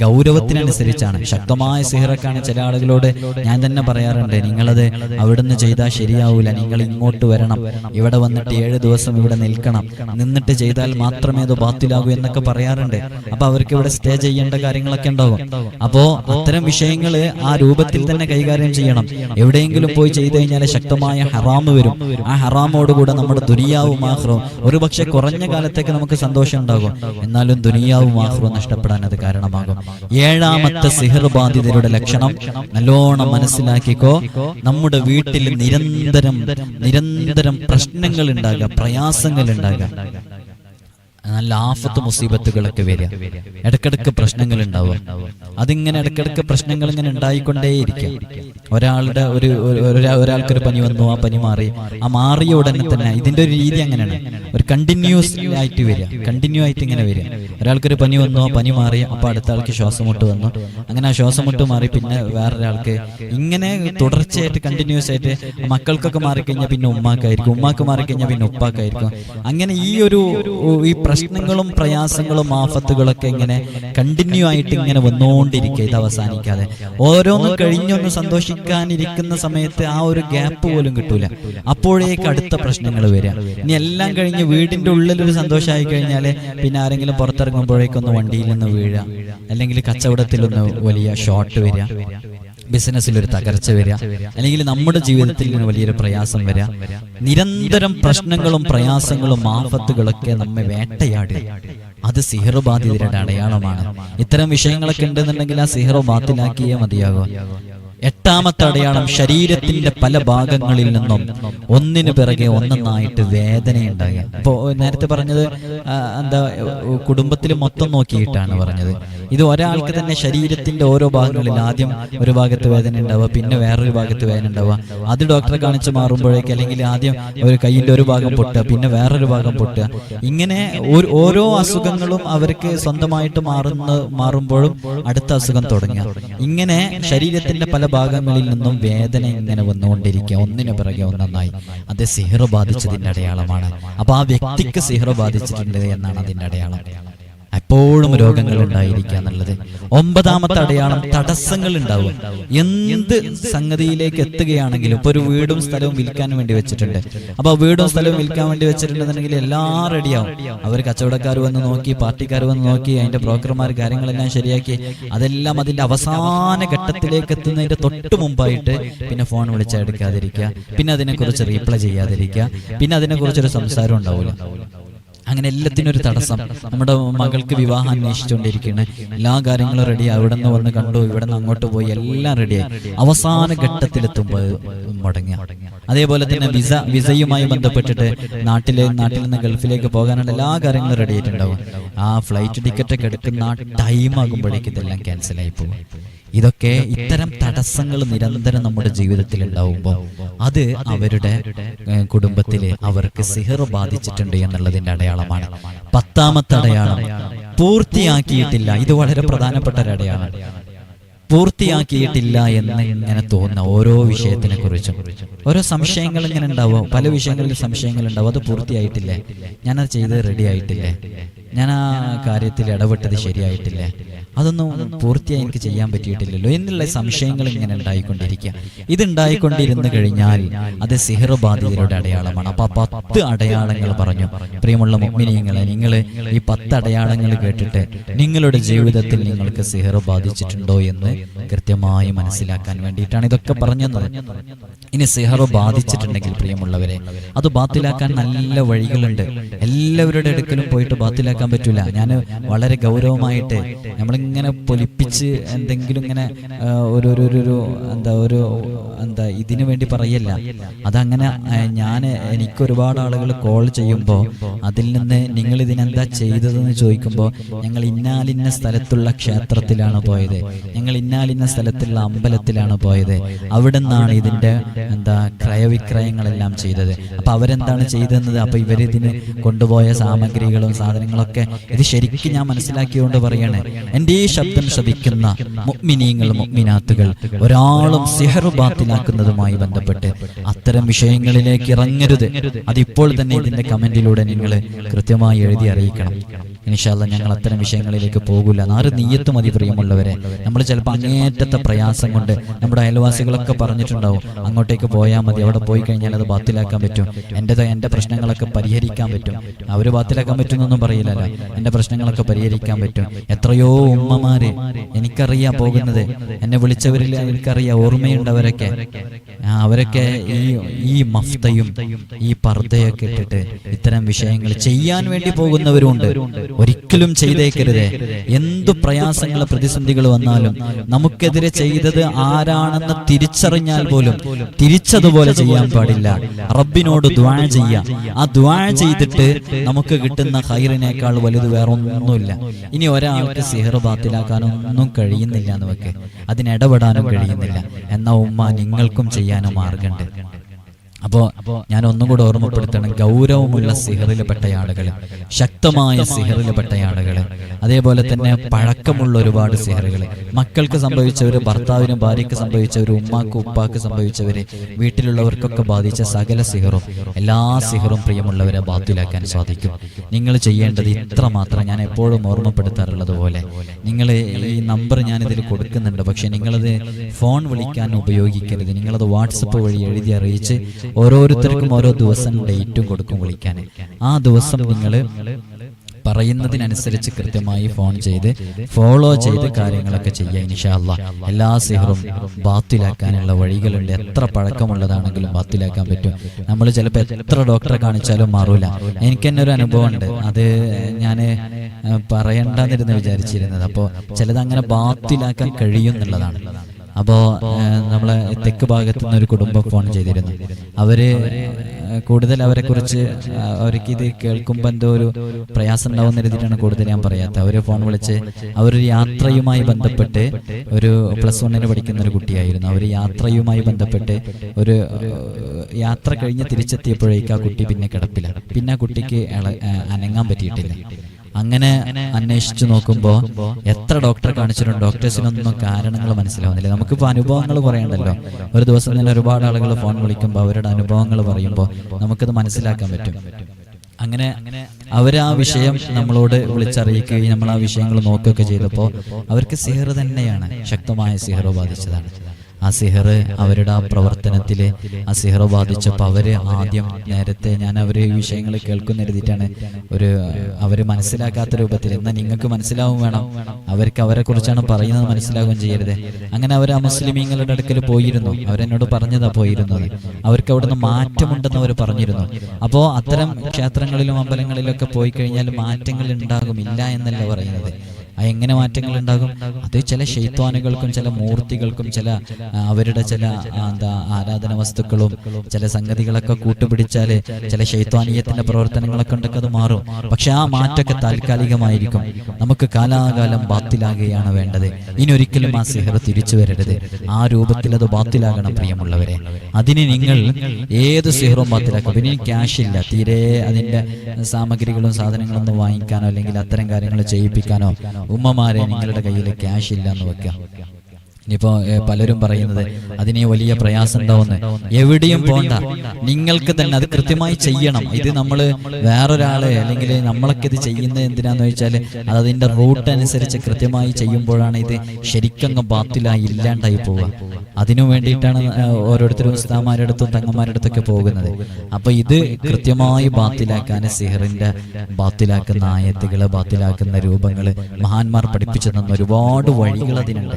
ഗൗരവത്തിനനുസരിച്ചാണ്. ശക്തമായ സിഹറക്കാണ് ചില ആളുകളോട് ഞാൻ തന്നെ പറയാറുണ്ട് നിങ്ങളത് അവിടുന്ന് ചെയ്താൽ ശരിയാവൂല നിങ്ങൾ ഇങ്ങോട്ട് വരണം. ഇവിടെ വന്നിട്ട് ഏഴ് ദിവസം ഇവിടെ നിൽക്കണം. നിന്നിട്ട് ചെയ്താൽ മാത്രമേ അത് ബാത്തിലാകൂ എന്നൊക്കെ പറയാറുണ്ട്. അപ്പൊ അവർക്ക് ഇവിടെ സ്റ്റേ ചെയ്യേണ്ട കാര്യങ്ങളൊക്കെ ഉണ്ടാവും. അപ്പോ അത്തരം വിഷയങ്ങൾ ആ രൂപത്തിൽ തന്നെ കൈകാര്യം ചെയ്യണം. എവിടെയെങ്കിലും പോയി ചെയ്തു കഴിഞ്ഞാൽ ശക്തമായ ഹറാമ് വരും. ആ ഹറാമോടുകൂടെ നമ്മുടെ ദുനിയാവും ആഹ്റവും. ഒരു പക്ഷെ കുറഞ്ഞ കാലത്തേക്ക് നമുക്ക് സന്തോഷം ഉണ്ടാകും. എന്നാലും ദുനിയാവും ആഹ്റവും നഷ്ടപ്പെടാൻ അത് കാരണമാകും. ഏഴാമത്തെ സിഹർബാധിതരുടെ ലക്ഷണം നല്ലോണം മനസ്സിലാക്കിക്കോ. നമ്മുടെ വീട്ടിൽ നിരന്തരം നിരന്തരം പ്രശ്നങ്ങൾ ഉണ്ടാകുക പ്രയാസങ്ങൾ ഉണ്ടാകുക. നല്ല ആഫത്ത് മുസീബത്തുകളൊക്കെ വരിക. ഇടക്കിടക്ക് പ്രശ്നങ്ങൾ ഉണ്ടാവുക. അതിങ്ങനെ ഇടക്കിടക്ക് പ്രശ്നങ്ങൾ ഇങ്ങനെ ഉണ്ടായിക്കൊണ്ടേയിരിക്കും ഒരാളുടെ ഒരു ഒരു- ഒരാൾക്കൊരു പനി വന്നു ആ പനി മാറി. ആ മാറിയ ഉടനെ തന്നെ ഇതിന്റെ ഒരു രീതി അങ്ങനെയാണ്. ഒരു കണ്ടിന്യൂസ് ആയിട്ട് വരിക. കണ്ടിന്യൂ ആയിട്ട് ഇങ്ങനെ വരിക. ഒരാൾക്കൊരു പനി വന്നു ആ പനി മാറി അപ്പൊ അടുത്ത ആൾക്ക് ശ്വാസം മുട്ട് വന്നു. അങ്ങനെ ആ ശ്വാസം മുട്ട് മാറി പിന്നെ വേറൊരാൾക്ക് ഇങ്ങനെ തുടർച്ചയായിട്ട് കണ്ടിന്യൂസ് ആയിട്ട് മക്കൾക്കൊക്കെ മാറിക്കഴിഞ്ഞാൽ പിന്നെ ഉമ്മാക്കായിരിക്കും. ഉമ്മാക്ക് മാറിക്കഴിഞ്ഞാൽ പിന്നെ ഉപ്പാക്കായിരിക്കും. അങ്ങനെ ഈ ഒരു ഈ പ്രശ്നങ്ങളും പ്രയാസങ്ങളും ആഫത്തുകളൊക്കെ ഇങ്ങനെ കണ്ടിന്യൂ ആയിട്ട് ഇങ്ങനെ വന്നുകൊണ്ടിരിക്കുക ഇത് അവസാനിക്കാതെ. ഓരോന്നും കഴിഞ്ഞൊന്ന് സന്തോഷിക്കാനിരിക്കുന്ന സമയത്ത് ആ ഒരു ഗ്യാപ്പ് പോലും കിട്ടൂല. അപ്പോഴേക്ക് അടുത്ത പ്രശ്നങ്ങൾ വരിക. ഇനി എല്ലാം കഴിഞ്ഞ് വീടിന്റെ ഉള്ളിൽ ഒരു സന്തോഷമായി കഴിഞ്ഞാൽ പിന്നെ ആരെങ്കിലും പുറത്തിറങ്ങുമ്പോഴേക്കൊന്ന് വണ്ടിയിൽ നിന്ന് വീഴുക. അല്ലെങ്കിൽ കച്ചവടത്തിലൊന്ന് വലിയ ഷോട്ട് വരിക. ബിസിനസ്സിൽ ഒരു തകർച്ച വരിക. അല്ലെങ്കിൽ നമ്മുടെ ജീവിതത്തിൽ ഇങ്ങനെ വലിയൊരു പ്രയാസം വരിക. നിരന്തരം പ്രശ്നങ്ങളും പ്രയാസങ്ങളും ആഫത്തുകളൊക്കെ നമ്മെ വേട്ടയാടി. അത് സിഹർ ബാധിതരുടെ അടയാളമാണ്. ഇത്തരം വിഷയങ്ങളൊക്കെ ഉണ്ടെന്നുണ്ടെങ്കിൽ ആ സിഹറോ ബാത്തിലാക്കിയേ എട്ടാമത്തെ അടയാളം ശരീരത്തിന്റെ പല ഭാഗങ്ങളിൽ നിന്നും ഒന്നിനു പിറകെ ഒന്നൊന്നായിട്ട് വേദനയുണ്ടാകുക. ഇപ്പോ നേരത്തെ പറഞ്ഞത് എന്താ കുടുംബത്തിൽ മൊത്തം നോക്കിയിട്ടാണ് പറഞ്ഞത്. ഇത് ഒരാൾക്ക് തന്നെ ശരീരത്തിന്റെ ഓരോ ഭാഗങ്ങളിൽ ആദ്യം ഒരു ഭാഗത്ത് വേദന ഉണ്ടാവുക പിന്നെ വേറൊരു ഭാഗത്ത് വേദന ഉണ്ടാവുക. അത് ഡോക്ടറെ കാണിച്ച് മാറുമ്പോഴേക്ക് അല്ലെങ്കിൽ ആദ്യം ഒരു കയ്യിന്റെ ഒരു ഭാഗം പൊട്ടുക പിന്നെ വേറൊരു ഭാഗം പൊട്ടുക. ഇങ്ങനെ ഓരോ അസുഖങ്ങളും അവർക്ക് സ്വന്തമായിട്ട് മാറുന്ന മാറുമ്പോഴും അടുത്ത അസുഖം തുടങ്ങുക. ഇങ്ങനെ ശരീരത്തിന്റെ പല ഭാഗങ്ങളിൽ നിന്നും വേദന ഇങ്ങനെ വന്നുകൊണ്ടിരിക്കുക. ഒന്നിനു പിറകെ ഒന്നൊന്നായി. അത് സിഹർ ബാധിച്ചതിന്റെ അടയാളമാണ്. അപ്പൊ ആ വ്യക്തിക്ക് സിഹർ ബാധിച്ചിട്ടുണ്ട് എന്നാണ് അതിന്റെ അടയാളം. എപ്പോഴും രോഗങ്ങൾ ഉണ്ടായിരിക്കുക എന്നുള്ളത്. ഒമ്പതാമത്തെ അടയാളം തടസ്സങ്ങൾ ഉണ്ടാവും എന്ത് സംഗതിയിലേക്ക് എത്തുകയാണെങ്കിലും ഇപ്പൊ ഒരു വീടും സ്ഥലവും വിൽക്കാൻ വേണ്ടി വെച്ചിട്ടുണ്ട്. അപ്പൊ ആ വീടും സ്ഥലവും വിൽക്കാൻ വേണ്ടി വെച്ചിട്ടുണ്ടെന്നുണ്ടെങ്കിൽ എല്ലാം റെഡിയാവും. അവർ കച്ചവടക്കാർ വന്ന് നോക്കി പാർട്ടിക്കാർ വന്ന് നോക്കി അതിന്റെ ബ്രോക്കർമാർ കാര്യങ്ങളെല്ലാം ശരിയാക്കി. അതെല്ലാം അതിന്റെ അവസാന ഘട്ടത്തിലേക്ക് എത്തുന്നതിന്റെ തൊട്ട് മുമ്പായിട്ട് പിന്നെ ഫോൺ വിളിച്ചെടുക്കാതിരിക്കുക പിന്നെ അതിനെക്കുറിച്ച് റീപ്ലൈ ചെയ്യാതിരിക്കുക. പിന്നെ അതിനെക്കുറിച്ചൊരു സംസാരം ഉണ്ടാവില്ല. അങ്ങനെ എല്ലാത്തിനും ഒരു തടസ്സം. നമ്മുടെ മകൾക്ക് വിവാഹം അന്വേഷിച്ചുകൊണ്ടിരിക്കുകയാണ്. എല്ലാ കാര്യങ്ങളും റെഡി അവിടെ നിന്ന് വന്ന് കണ്ടു ഇവിടെ നിന്ന് അങ്ങോട്ട് പോയി എല്ലാം റെഡിയായി അവസാന ഘട്ടത്തിലെത്തുമ്പോൾ മുടങ്ങി അതേപോലെ തന്നെ വിസ വിസയുമായി ബന്ധപ്പെട്ടിട്ട് നാട്ടിലെ നാട്ടിൽ നിന്ന് ഗൾഫിലേക്ക് പോകാനുള്ള എല്ലാ കാര്യങ്ങളും റെഡി ആയിട്ടുണ്ടാവും. ആ ഫ്ലൈറ്റ് ടിക്കറ്റ് ഒക്കെ എടുക്കുന്ന ടൈം ആകുമ്പോഴേക്കും ഇതെല്ലാം ക്യാൻസൽ ആയി പോകും. ഇതൊക്കെ ഇത്തരം തടസ്സങ്ങൾ നിരന്തരം നമ്മുടെ ജീവിതത്തിൽ ഉണ്ടാവുമ്പോൾ അത് അവരുടെ കുടുംബത്തിൽ അവർക്ക് സിഹർ ബാധിച്ചിട്ടുണ്ട് എന്നുള്ളതിന്റെ അടയാളമാണ്. പത്താമത്തെ അടയാളം പൂർത്തിയാക്കിയിട്ടില്ല. ഇത് വളരെ പ്രധാനപ്പെട്ട ഒരു അടയാളം. പൂർത്തിയാക്കിയിട്ടില്ല എന്ന് ഇങ്ങനെ തോന്നുന്ന ഓരോ വിഷയത്തിനെ കുറിച്ചും. ഓരോ സംശയങ്ങൾ ഇങ്ങനെ ഉണ്ടാവും. പല വിഷയങ്ങളിൽ സംശയങ്ങൾ ഉണ്ടാവും. അത് പൂർത്തിയായിട്ടില്ലേ. ഞാനത് ചെയ്ത് റെഡി ആയിട്ടില്ലേ. ഞാൻ ആ കാര്യത്തിൽ ഇടപെട്ടത് ശരിയായിട്ടില്ലേ. അതൊന്നും പൂർത്തിയായി എനിക്ക് ചെയ്യാൻ പറ്റിയിട്ടില്ലല്ലോ. എന്നുള്ള സംശയങ്ങൾ ഇങ്ങനെ ഉണ്ടായിക്കൊണ്ടിരിക്കുക. ഇത് ഉണ്ടായിക്കൊണ്ടിരുന്നു കഴിഞ്ഞാൽ അത് സിഹറുബാധിതരുടെ അടയാളമാണ്. അപ്പൊ പത്ത് അടയാളങ്ങൾ പറഞ്ഞു. പ്രിയമുള്ള മുമ്മിനിയങ്ങളെ നിങ്ങൾ ഈ പത്ത് അടയാളങ്ങൾ കേട്ടിട്ട് നിങ്ങളുടെ ജീവിതത്തിൽ നിങ്ങൾക്ക് സിഹർ ബാധിച്ചിട്ടുണ്ടോ എന്ന് കൃത്യമായി മനസ്സിലാക്കാൻ വേണ്ടിയിട്ടാണ് ഇതൊക്കെ പറഞ്ഞത്. ഇനി സിഹർ ബാധിച്ചിട്ടുണ്ടെങ്കിൽ പ്രിയമുള്ളവരെ അത് ബാത്തിലാക്കാൻ നല്ല വഴികളുണ്ട്. എല്ലാവരുടെ അടുക്കലും പോയിട്ട് ബാത്തിലാക്കാൻ പറ്റൂല. ഞാൻ വളരെ ഗൗരവമായിട്ട് നമ്മളിങ്ങനെ പൊലിപ്പിച്ച് എന്തെങ്കിലും ഇങ്ങനെ ഒരു ഒരു ഒരു- എന്താ ഒരു എന്താ ഇതിനു വേണ്ടി പറയല്ല. അതങ്ങനെ ഞാൻ എനിക്ക് ഒരുപാട് ആളുകൾ കോൾ ചെയ്യുമ്പോൾ അതിൽ നിന്ന് നിങ്ങൾ ഇതിനെന്താ ചെയ്തതെന്ന് ചോദിക്കുമ്പോൾ ഞങ്ങൾ ഇന്നാലിന്ന സ്ഥലത്തുള്ള ക്ഷേത്രത്തിലാണ് പോയത്. ഞങ്ങൾ ഇന്നാലിന്ന സ്ഥലത്തുള്ള അമ്പലത്തിലാണ് പോയത്. അവിടെ നിന്നാണ് ഇതിന്റെ എന്താ ക്രയവിക്രയങ്ങളെല്ലാം ചെയ്തത്. അപ്പൊ അവരെന്താണ് ചെയ്തതെന്നത്? അപ്പൊ ഇവരിതിന് കൊണ്ടുപോയ സാമഗ്രികളും സാധനങ്ങളൊക്കെ ഇത് ശരിക്കും ഞാൻ മനസ്സിലാക്കിയോണ്ട് പറയണേ. എന്റെ ഈ ശബ്ദം ശ്രവിക്കുന്ന മുഗ്മിനീങ്ങൾ മുഗ്മിനാത്തുകൾ ഒരാളും സിഹർ ബാത്തിലാക്കുന്നതുമായി ബന്ധപ്പെട്ട് അത്തരം വിഷയങ്ങളിലേക്ക് ഇറങ്ങരുത്. അതിപ്പോൾ തന്നെ ഇതിന്റെ കമന്റിലൂടെ നിങ്ങൾ കൃത്യമായി എഴുതി അറിയിക്കണം. ഇൻഷാല്ല ഞങ്ങൾ അത്തരം വിഷയങ്ങളിലേക്ക് പോകില്ല നാറ് നീയത്ത് മതി പ്രിയമുള്ളവരെ. നമ്മൾ ചിലപ്പോൾ അങ്ങേറ്റത്തെ പ്രയാസം കൊണ്ട് നമ്മുടെ അയൽവാസികളൊക്കെ പറഞ്ഞിട്ടുണ്ടാവും. അങ്ങോട്ടേക്ക് പോയാൽ മതി. അവിടെ പോയി കഴിഞ്ഞാൽ അത് ബാത്തിലാക്കാൻ പറ്റും. എന്റെ എന്റെ പ്രശ്നങ്ങളൊക്കെ പരിഹരിക്കാൻ പറ്റും. അവർ ബാത്തിലാക്കാൻ പറ്റുമെന്നൊന്നും പറയില്ലല്ലോ. എന്റെ പ്രശ്നങ്ങളൊക്കെ പരിഹരിക്കാൻ പറ്റും. എത്രയോ ഉമ്മമാര് എനിക്കറിയാം പോകുന്നത്. എന്നെ വിളിച്ചവരിൽ എനിക്കറിയാം ഓർമ്മയുണ്ടവരൊക്കെ. അവരൊക്കെ ഈ ഈ മഫ്തയും ഈ പർദ്ദയൊക്കെ ഇട്ടിട്ട് ഇത്തരം വിഷയങ്ങൾ ചെയ്യാൻ വേണ്ടി പോകുന്നവരുണ്ട്. ഒരിക്കലും ചെയ്തേക്കരുത്. എന്തു പ്രയാസങ്ങൾ പ്രതിസന്ധികൾ വന്നാലും നമുക്കെതിരെ ചെയ്തത് ആരാണെന്ന് തിരിച്ചറിഞ്ഞാൽ പോലും തിരിച്ചതുപോലെ ചെയ്യാൻ പാടില്ല. റബ്ബിനോട് ദ്വാ ചെയ്യാം. ആ ദ്വാ ചെയ്തിട്ട് നമുക്ക് കിട്ടുന്ന ഹൈറിനേക്കാൾ വലുത് വേറെ ഒന്നുമില്ല. ഇനി ഒരാൾക്ക് സിഹർ ബാത്തിലാക്കാനൊന്നും കഴിയുന്നില്ല എന്നൊക്കെ. അതിനിടപെടാനും കഴിയുന്നില്ല. എന്ന ഉമ്മ നിങ്ങൾക്കും ചെയ്യാനും മാർഗമുണ്ട്. അപ്പോ ഞാൻ ഒന്നും കൂടെ ഓർമ്മപ്പെടുത്തണം. ഗൗരവമുള്ള സിഹറിൽപ്പെട്ട ആളുകൾ ശക്തമായ സിഹറിൽപ്പെട്ട ആളുകൾ അതേപോലെ തന്നെ പഴക്കമുള്ള ഒരുപാട് സിഹറുകൾ മക്കൾക്ക് സംഭവിച്ചവര് ഭർത്താവിനും ഭാര്യയ്ക്ക് സംഭവിച്ചവര് ഉമ്മാക്ക് ഉപ്പാക്ക് സംഭവിച്ചവര് വീട്ടിലുള്ളവർക്കൊക്കെ ബാധിച്ച സകല സിഹറും എല്ലാ സിഹറും പ്രിയമുള്ളവരെ ബാത്തിലാക്കാൻ സാധിക്കും. നിങ്ങൾ ചെയ്യേണ്ടത് ഇത്ര മാത്രം ഞാൻ എപ്പോഴും ഓർമ്മപ്പെടുത്താറുള്ളത് പോലെ. നിങ്ങൾ ഈ നമ്പർ ഞാനിതിൽ കൊടുക്കുന്നുണ്ട്. പക്ഷെ നിങ്ങളത് ഫോൺ വിളിക്കാൻ ഉപയോഗിക്കരുത്. നിങ്ങളത് വാട്സപ്പ് വഴി എഴുതി അറിയിച്ച് ഓരോരുത്തർക്കും ഓരോ ദിവസം ഡേറ്റും കൊടുക്കും വിളിക്കാൻ. ആ ദിവസം നിങ്ങൾ പറയുന്നതിനനുസരിച്ച് കൃത്യമായി ഫോൺ ചെയ്ത് ഫോളോ ചെയ്ത് കാര്യങ്ങളൊക്കെ ചെയ്യുക ഇൻഷാല്ല എല്ലാ സിഹറും ബാത്തിലാക്കാനുള്ള വഴികളുണ്ട്. എത്ര പഴക്കമുള്ളതാണെങ്കിലും ബാത്തിലാക്കാൻ പറ്റും. നമ്മൾ ചിലപ്പോൾ എത്ര ഡോക്ടറെ കാണിച്ചാലും മാറൂല. എനിക്ക് തന്നെ ഒരു അനുഭവം ഉണ്ട് അത് ഞാൻ പറയണ്ടെന്നിരുന്ന് വിചാരിച്ചിരുന്നത്. അപ്പോൾ ചിലത് അങ്ങനെ ബാത്തിലാക്കാൻ കഴിയും എന്നുള്ളതാണ് അപ്പോ നമ്മളെ തെക്ക് ഭാഗത്തു നിന്ന് ഒരു കുടുംബം ഫോൺ ചെയ്തിരുന്നു. അവർ കൂടുതൽ അവരെ കുറിച്ച് അവർക്ക് ഇത് കേൾക്കുമ്പോൾ എന്തോ ഒരു പ്രയാസം ഉണ്ടാവുന്ന രീതിയിലാണ് കൂടുതൽ ഞാൻ പറയാത്തത്. അവർ ഫോൺ വിളിച്ച് അവരൊരു യാത്രയുമായി ബന്ധപ്പെട്ട് ഒരു പ്ലസ് വണ്ണിന് പഠിക്കുന്ന ഒരു കുട്ടിയായിരുന്നു. അവർ യാത്രയുമായി ബന്ധപ്പെട്ട് ഒരു യാത്ര കഴിഞ്ഞ് തിരിച്ചെത്തിയപ്പോഴേക്ക് ആ കുട്ടി പിന്നെ കിടപ്പില്ല പിന്നെ ആ കുട്ടിക്ക് അനങ്ങാൻ പറ്റിയിട്ടില്ല. അങ്ങനെ അന്വേഷിച്ചു നോക്കുമ്പോൾ എത്ര ഡോക്ടർ കാണിച്ചിട്ടുണ്ട്? ഡോക്ടേഴ്സിനൊന്നും കാരണങ്ങൾ മനസ്സിലാവുന്നില്ല. നമുക്കിപ്പോൾ അനുഭവങ്ങൾ പറയണ്ടല്ലോ ഒരു ദിവസം തന്നെ ഒരുപാട് ആളുകൾ ഫോൺ വിളിക്കുമ്പോൾ അവരുടെ അനുഭവങ്ങൾ പറയുമ്പോൾ നമുക്കത് മനസ്സിലാക്കാൻ പറ്റും. അങ്ങനെ അവർ ആ വിഷയം നമ്മളോട് വിളിച്ചറിയിക്കുകയും നമ്മൾ ആ വിഷയങ്ങൾ നോക്കുകയൊക്കെ ചെയ്തപ്പോൾ അവർക്ക് സിഹർ തന്നെയാണ് ശക്തമായ സിഹർ ബാധിച്ചതാണ്. ആ സിഹർ അവരുടെ ആ പ്രവർത്തനത്തിൽ ആ ബാധിച്ചപ്പോൾ അവർ ആദ്യം നേരത്തെ ഞാൻ അവർ ഈ വിഷയങ്ങൾ കേൾക്കുന്ന എഴുതിയിട്ടാണ് ഒരു അവർ മനസ്സിലാക്കാത്ത രൂപത്തിൽ എന്നാൽ നിങ്ങൾക്ക് മനസ്സിലാവും വേണം. അവർക്ക് അവരെ കുറിച്ചാണ് പറയുന്നത് മനസ്സിലാവുകയും ചെയ്യരുത്. അങ്ങനെ അവർ ആ മുസ്ലിമീങ്ങളുടെ അടുക്കൽ പോയിരുന്നു. അവരെന്നോട് പറഞ്ഞതാ പോയിരുന്നത്. അവർക്ക് അവിടുന്ന് മാറ്റമുണ്ടെന്ന് അവർ പറഞ്ഞിരുന്നു. അപ്പോൾ അത്തരം ക്ഷേത്രങ്ങളിലും അമ്പലങ്ങളിലൊക്കെ പോയി കഴിഞ്ഞാൽ മാറ്റങ്ങൾ ഉണ്ടാകും. ഇല്ല എന്നല്ല പറയുന്നത്. എങ്ങനെ മാറ്റങ്ങൾ ഉണ്ടാകും? അത് ചില ശൈത്വാനുകൾക്കും ചില മൂർത്തികൾക്കും ചില അവരുടെ ചില എന്താ ആരാധന വസ്തുക്കളും ചില സംഗതികളൊക്കെ കൂട്ടുപിടിച്ചാൽ ചില ശൈത്വാനീയത്തിന്റെ പ്രവർത്തനങ്ങളൊക്കെ ഉണ്ടൊക്കെ അത് മാറും. പക്ഷെ ആ മാറ്റമൊക്കെ താൽക്കാലികമായിരിക്കും. നമുക്ക് കാലാകാലം ബാത്തിലാകുകയാണ് വേണ്ടത്. ഇനി ഒരിക്കലും ആ സിഹർ തിരിച്ചു വരരുത് ആ രൂപത്തിൽ അത് ബാത്തിലാകണം പ്രിയമുള്ളവരെ. അതിന് നിങ്ങൾ ഏത് സിഹറും ബാത്തിലാക്കും? പിന്നെ ക്യാഷ് ഇല്ല. തീരെ അതിന്റെ സാമഗ്രികളും സാധനങ്ങളൊന്നും വാങ്ങിക്കാനോ അല്ലെങ്കിൽ അത്തരം കാര്യങ്ങൾ ചെയ്യിപ്പിക്കാനോ ഉമ്മമാരെ നിങ്ങളുടെ കയ്യിൽ ക്യാഷ് ഇല്ല എന്ന് വെക്കാം. ഇനിയിപ്പോ പലരും പറയുന്നത് അതിനെ വലിയ പ്രയാസം ഉണ്ടാവുന്നു എവിടെയും പോണ്ട. നിങ്ങൾക്ക് തന്നെ അത് കൃത്യമായി ചെയ്യണം. ഇത് നമ്മൾ വേറൊരാളെ അല്ലെങ്കിൽ നമ്മളൊക്കെ ഇത് ചെയ്യുന്നത് എന്തിനാന്ന് വെച്ചാൽ അത് അതിന്റെ റൂട്ട് അനുസരിച്ച് കൃത്യമായി ചെയ്യുമ്പോഴാണ് ഇത് ശരിക്കങ്ങ് ബാത്തിലായി ഇല്ലാണ്ടായി പോവുക. അതിനു വേണ്ടിയിട്ടാണ് ഓരോരുത്തരും ഉസ്താമാരുടെ അടുത്തും തങ്ങന്മാരുടെ അടുത്തൊക്കെ പോകുന്നത്. അപ്പൊ ഇത് കൃത്യമായി ബാത്തിലാക്കാൻ സിഹറിന്റെ ബാത്തിലാക്കുന്ന ആയത്തുകൾ ബാത്തിലാക്കുന്ന രൂപങ്ങൾ മഹാന്മാർ പഠിപ്പിച്ചു തന്ന ഒരുപാട് വഴികൾ അതിനുണ്ട്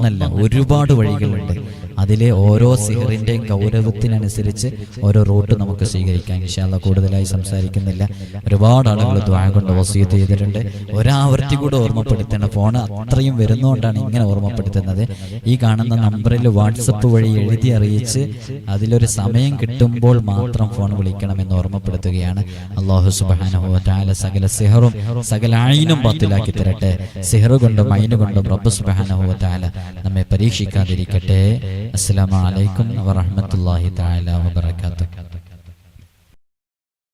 ഒന്നൊന്നല്ല ഒരുപാട് വഴികളുണ്ട്. അതിലെ ഓരോ സിഹറിന്റെയും ഗൗരവത്തിനനുസരിച്ച് ഓരോ റൂട്ട് നമുക്ക് സ്വീകരിക്കാം. ഇൻഷാല്ല കൂടുതലായി സംസാരിക്കുന്നില്ല. ഒരുപാട് ആളുകൾ ദ്വാ കൊണ്ട് വസീത്ത് ചെയ്തിട്ടുണ്ട്. ഒരാവർത്തി കൂടെ ഓർമ്മപ്പെടുത്തേണ്ട ഫോൺ അത്രയും വരുന്നതുകൊണ്ടാണ് ഇങ്ങനെ ഓർമ്മപ്പെടുത്തുന്നത്. ഈ കാണുന്ന നമ്പറിൽ വാട്സപ്പ് വഴി എഴുതി അറിയിച്ച് അതിലൊരു സമയം കിട്ടുമ്പോൾ മാത്രം ഫോൺ വിളിക്കണമെന്ന് ഓർമ്മപ്പെടുത്തുകയാണ്. അള്ളാഹു സുബാന സകല സിഹറും സകല അയിനും പത്തിലാക്കി തരട്ടെ. സിഹറ് കൊണ്ടും അയിന് കൊണ്ടും റബ്ബ് സുബാന നമ്മെ പരീക്ഷിക്കാതിരിക്കട്ടെ. അസ്സലാമു അലൈക്കും വറഹ്മത്തുള്ളാഹി തആല വബറകാതുഹു.